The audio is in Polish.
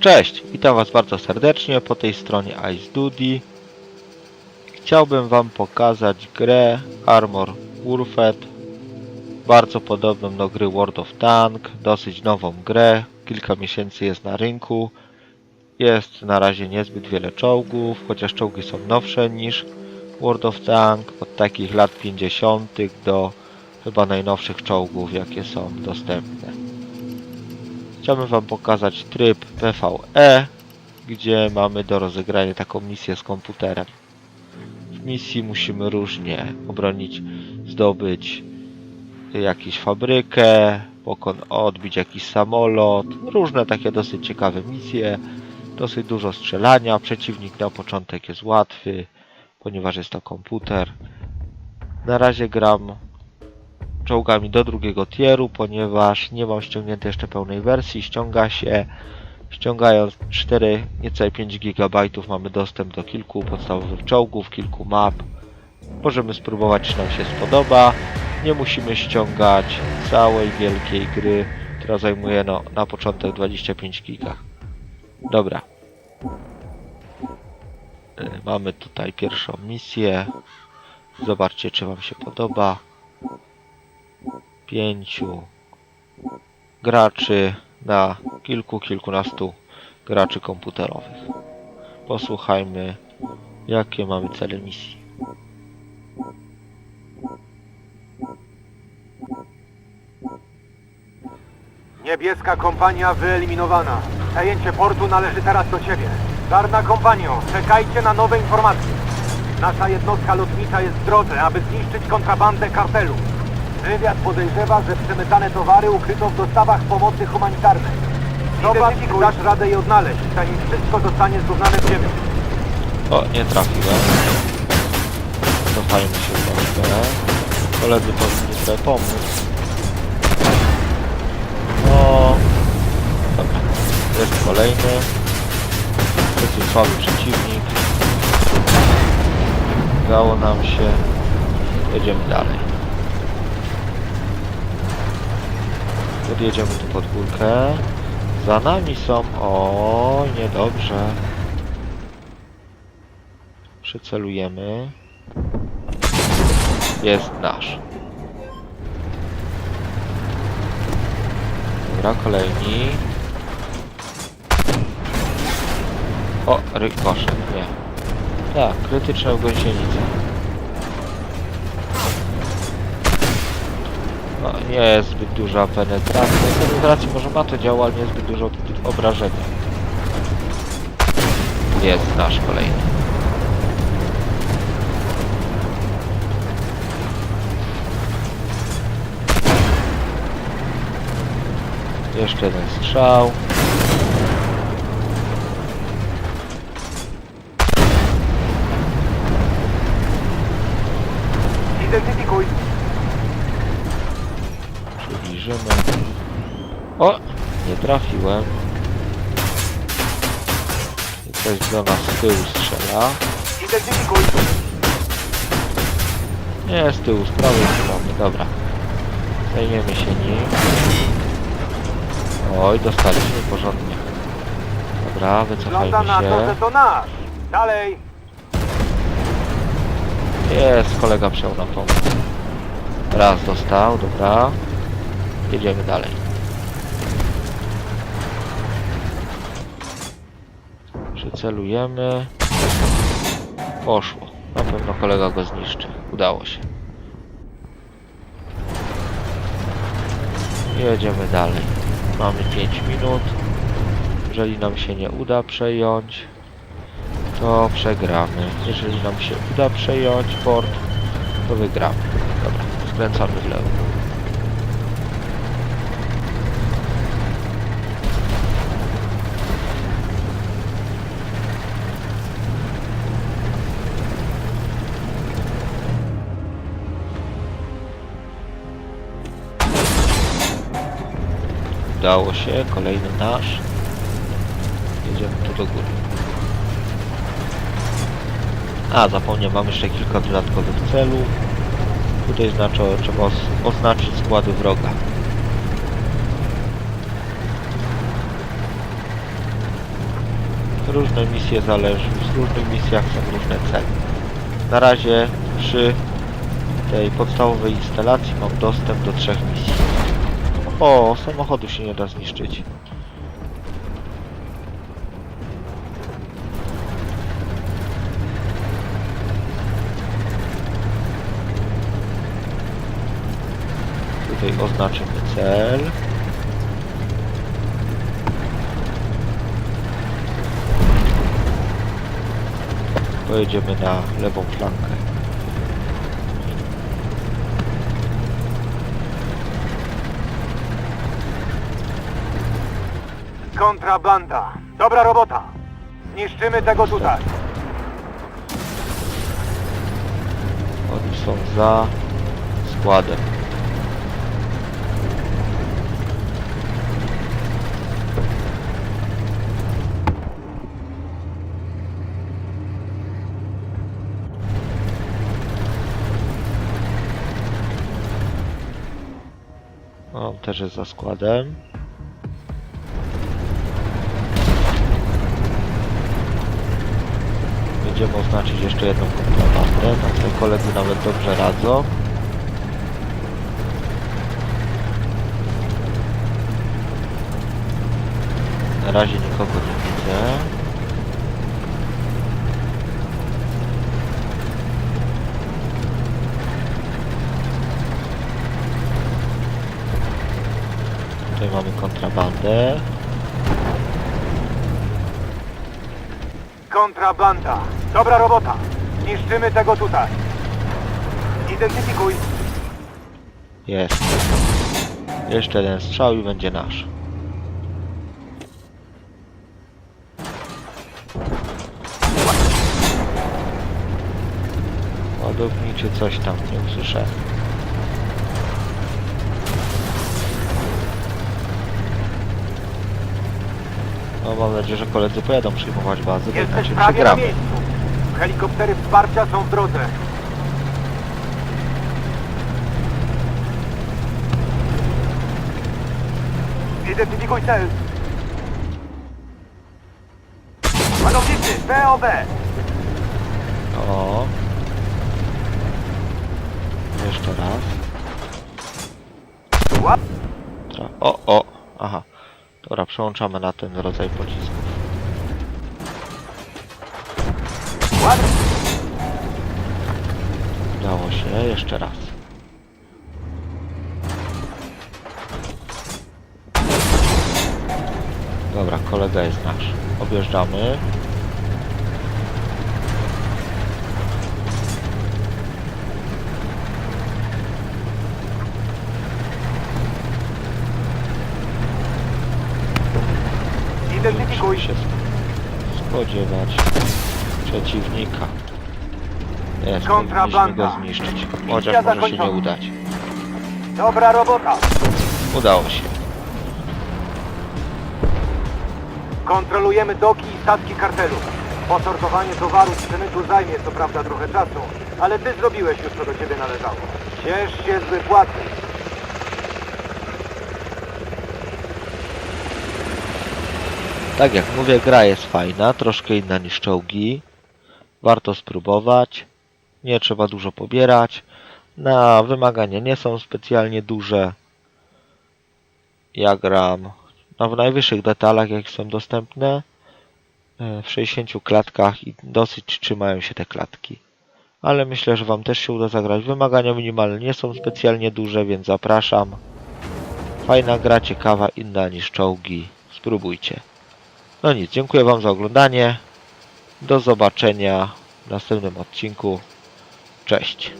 Cześć, witam Was bardzo serdecznie po tej stronie Ice Duty. Chciałbym Wam pokazać grę Armor Warfare. Bardzo podobną do gry World of Tank, dosyć nową grę, kilka miesięcy jest na rynku. Jest na razie niezbyt wiele czołgów, chociaż czołgi są nowsze niż World of Tank, od takich lat 50. do chyba najnowszych czołgów, jakie są dostępne. Chciałbym Wam pokazać tryb PvE, gdzie mamy do rozegrania taką misję z komputerem. W misji musimy różnie obronić, zdobyć jakąś fabrykę, pokon odbić jakiś samolot, różne takie dosyć ciekawe misje, dosyć dużo strzelania, przeciwnik na początek jest łatwy, ponieważ jest to komputer. Na razie gram czołgami do drugiego tieru, ponieważ nie mam ściągniętej jeszcze pełnej wersji. Ściąga się, ściągając 4, niecałe 5 GB mamy dostęp do kilku podstawowych czołgów, kilku map. Możemy spróbować, czy nam się spodoba. Nie musimy ściągać całej wielkiej gry, która zajmuje no, na początek 25 GB. Dobra. Y, Mamy tutaj pierwszą misję. Zobaczcie, czy Wam się podoba pięciu graczy na kilku, kilkunastu graczy komputerowych. Posłuchajmy, jakie mamy cele misji. Niebieska kompania wyeliminowana. Zajęcie portu należy teraz do ciebie. Czarna kompanio, czekajcie na nowe informacje. Nasza jednostka lotnicza jest w drodze, aby zniszczyć kontrabandę kartelu. Wywiad podejrzewa, że przemycane towary ukryto w dostawach pomocy humanitarnej. Zobacz, dasz radę je odnaleźć, zanim wszystko zostanie zrównane w ziemię. O, nie trafiłem. Cofajmy się troszkę. Koledzy powinni sobie pomóc. No. Dobra. Jest kolejny. Dosyć słaby przeciwnik. Udało nam się. Jedziemy dalej. Podjedziemy tu pod górkę. Za nami są... O, niedobrze. Przycelujemy. Jest nasz. Dobra, kolejni. O, rykoszet, nie. Tak, krytyczne gąsienice. No, nie jest zbyt duża penetracja. Penetracji może ma to działa, ale nie zbyt dużo obrażenia. Jest nasz kolejny. Jeszcze jeden strzał. Identyfikuj. O! Nie trafiłem. I Coś do nas z tyłu strzela. Identyfikuj. Nie, z tyłu, z prawej strony. Dobra. Zajmiemy się nim. Oj, dostaliśmy porządnie. Dobra, wycofajmy Wygląda na to, że się. to nasz. Dalej. Jest, kolega przyjął na pomoc. Raz dostał, dobra. Jedziemy dalej. Przycelujemy. Poszło. Na pewno kolega go zniszczy. Udało się. Jedziemy dalej. Mamy 5 minut. Jeżeli nam się nie uda przejąć, to przegramy. Jeżeli nam się uda przejąć port, to wygramy. Dobra, skręcamy w lewo. Udało się, kolejny nasz. Jedziemy tu do góry. A, zapomniałem, mam jeszcze kilka dodatkowych celów. Tutaj znaczy, trzeba oznaczyć składy wroga. Różne misje zależą, w różnych misjach są różne cele. Na razie przy tej podstawowej instalacji mam dostęp do trzech misji. O, samochodu się nie da zniszczyć. Tutaj oznaczymy cel. Pojedziemy na lewą flankę. Kontrabanda. Dobra robota. Zniszczymy tego tutaj. Oni są za składem. On też jest za składem. Będziemy oznaczyć jeszcze jedną kontrabandę. Tam te koledzy nawet dobrze radzą. Na razie nikogo nie widzę. Tutaj mamy kontrabandę. Kontrabanda. Dobra robota. Zniszczymy tego tutaj. Identyfikuj. Jest. Jeszcze jeden strzał i będzie nasz. Ładowniczy coś tam, nie usłyszałem. No mam nadzieję, że koledzy pojadą przyjmować bazę, bo inaczej przegramy. Helikoptery wsparcia są w drodze. Identyfikuj cel. Ładownicy, POB. O. Jeszcze raz. O, o, aha. Dobra, przełączamy na ten rodzaj pocisków. Się, jeszcze raz. Dobra, kolega jest nasz. Objeżdżamy. Identyfikuj. Się spodziewać przeciwnika. Jest, Kontrabanda. powinniśmy go zniszczyć. Misja Chociaż może się nie zakończona. udać. Dobra robota. Udało się. Kontrolujemy doki i statki kartelu. Posortowanie towaru z przemytu zajmie co prawda trochę czasu, ale ty zrobiłeś już co do ciebie należało. Ciesz się z wypłaty. Tak jak mówię, gra jest fajna, troszkę inna niż czołgi. Warto spróbować. Nie trzeba dużo pobierać. Na wymagania nie są specjalnie duże. Ja gram no, w najwyższych detalach, jakie są dostępne. e, W 60 klatkach i dosyć trzymają się te klatki. Ale myślę, że Wam też się uda zagrać. Wymagania minimalne nie są specjalnie duże, więc zapraszam. Fajna gra, ciekawa, inna niż czołgi. Spróbujcie. No nic, dziękuję Wam za oglądanie. Do zobaczenia w następnym odcinku. Cześć.